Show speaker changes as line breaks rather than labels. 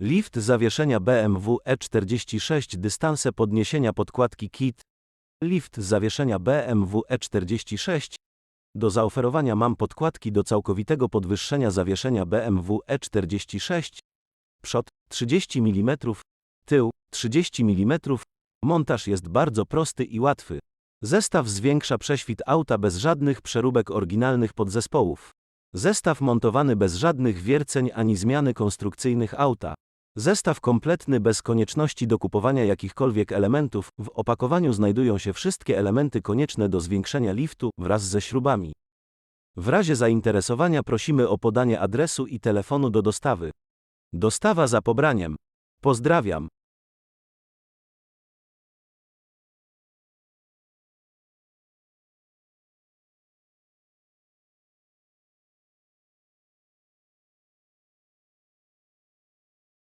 Lift zawieszenia BMW E46 dystanse podniesienia podkładki KIT. Lift zawieszenia BMW E46. Do zaoferowania mam podkładki do całkowitego podwyższenia zawieszenia BMW E46. Przód 30 mm, tył 30 mm. Montaż jest bardzo prosty i łatwy. Zestaw zwiększa prześwit auta bez żadnych przeróbek oryginalnych podzespołów. Zestaw montowany bez żadnych wierceń ani zmiany konstrukcyjnych auta. Zestaw kompletny bez konieczności dokupowania jakichkolwiek elementów. W opakowaniu znajdują się wszystkie elementy konieczne do zwiększenia liftu wraz ze śrubami. W razie zainteresowania prosimy o podanie adresu i telefonu do dostawy. Dostawa za pobraniem. Pozdrawiam.